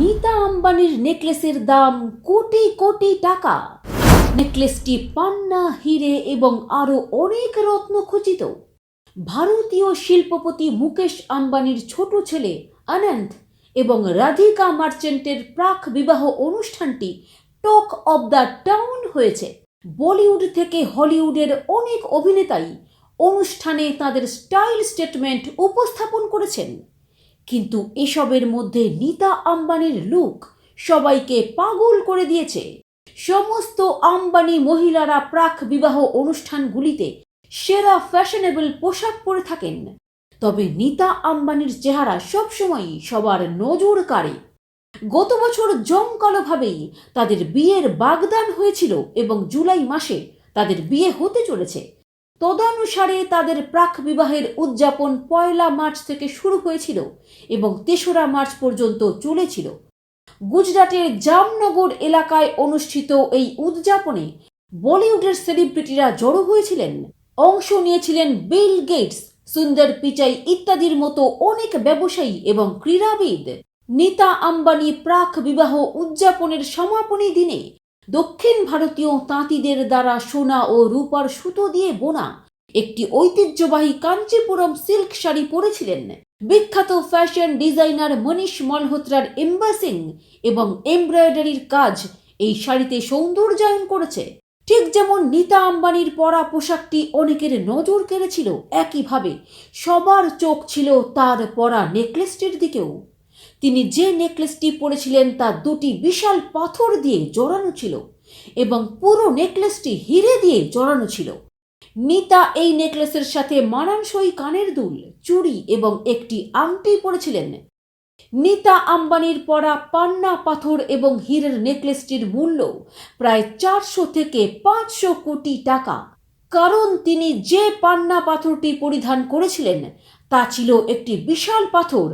নীতা আম্বানির নেকলেসের দাম কোটি কোটি টাকা। নেকলেসটি পান্না, হিরে এবং আরও অনেক রত্ন খচিত। ভারতীয় শিল্পপতি মুকেশ আম্বানির ছোট ছেলে অনন্ত এবং রাধিকা মার্চেন্টের প্রাক বিবাহ অনুষ্ঠানটি টক অব দ্য টাউন হয়েছে। বলিউড থেকে হলিউডের অনেক অভিনেতাই অনুষ্ঠানে তাদের স্টাইল স্টেটমেন্ট উপস্থাপন করেছেন। কিন্তু এসবের মধ্যে নীতা আম্বানির লুক সবাইকে পাগল করে দিয়েছে। সমস্ত আম্বানি মহিলারা প্রাক বিবাহ অনুষ্ঠানগুলিতে সেরা ফ্যাশনেবল পোশাক পরে থাকেন। তবে নীতা আম্বানির চেহারা সবসময়ই সবার নজর কাড়ে। গত বছর জমকালোভাবেই তাদের বিয়ের বাগদান হয়েছিল এবং জুলাই মাসে তাদের বিয়ে হতে চলেছে। তদানুসারে তাদের প্রাক বিবাহের উদযাপন পয়লা মার্চ থেকে শুরু হয়েছিল এবং তেসরা মার্চ পর্যন্ত চলেছিল। গুজরাটের জামনগর এলাকায় অনুষ্ঠিত এই উদযাপনে বলিউডের সেলিব্রিটিরা জড়ো হয়েছিলেন। অংশ নিয়েছিলেন বিল গেটস, সুন্দর পিচাই ইত্যাদির মতো অনেক ব্যবসায়ী এবং ক্রীড়াবিদ। নীতা আম্বানি প্রাক বিবাহ উদযাপনের সমাপনী দিনে দক্ষিণ ভারতীয় তাঁতিদের দ্বারা সোনা ও রূপার সুতো দিয়ে বোনা। একটি ঐতিহ্যবাহী কাঞ্চিপুরম সিল্ক শাড়ি পরেছিলেন বিখ্যাত ফ্যাশন ডিজাইনার মনীষ মালহোত্রার এম্বাসিং এবং এমব্রয়ডারির কাজ এই শাড়িতে সৌন্দর্যায়ন করেছে। ঠিক যেমন নীতা আম্বানির পরা পোশাকটি অনেকের নজর কেড়েছিল, একইভাবে সবার চোখ ছিল তার পরা নেকলেসটির দিকেও। তিনি যে নেকলেসটি পরেছিলেন তা দুটি বিশাল পাথর দিয়ে জড়ানো ছিল এবং পুরো নেকলেসটি হিরে দিয়ে জড়ানো ছিল। নিতা এই নেকলেসের সাথে মানানসই কানের দুল, চুড়ি এবং একটি আংটি পরেছিলেন। নিতা আম্বানির পরা পান্না পাথর এবং হীরের নেকলেসটির মূল্য প্রায় চারশো থেকে পাঁচশো কোটি টাকা। কারণ তিনি যে পান্না পাথরটি পরিধান করেছিলেন, তা ছিল একটি বিশাল পাথর।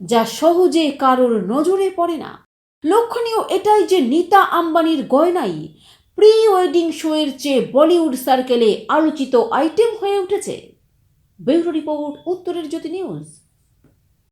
যা সহজে কারোর নজরে পড়ে না। লক্ষণীয় এটাই যে নিতা আম্বানির গয়নাই প্রি ওয়েডিং শোয়ের চেয়ে বলিউড সার্কেলে আলোচিত আইটেম হয়ে উঠেছে। ব্যুরো রিপোর্ট, উত্তরের জ্যোতি নিউজ।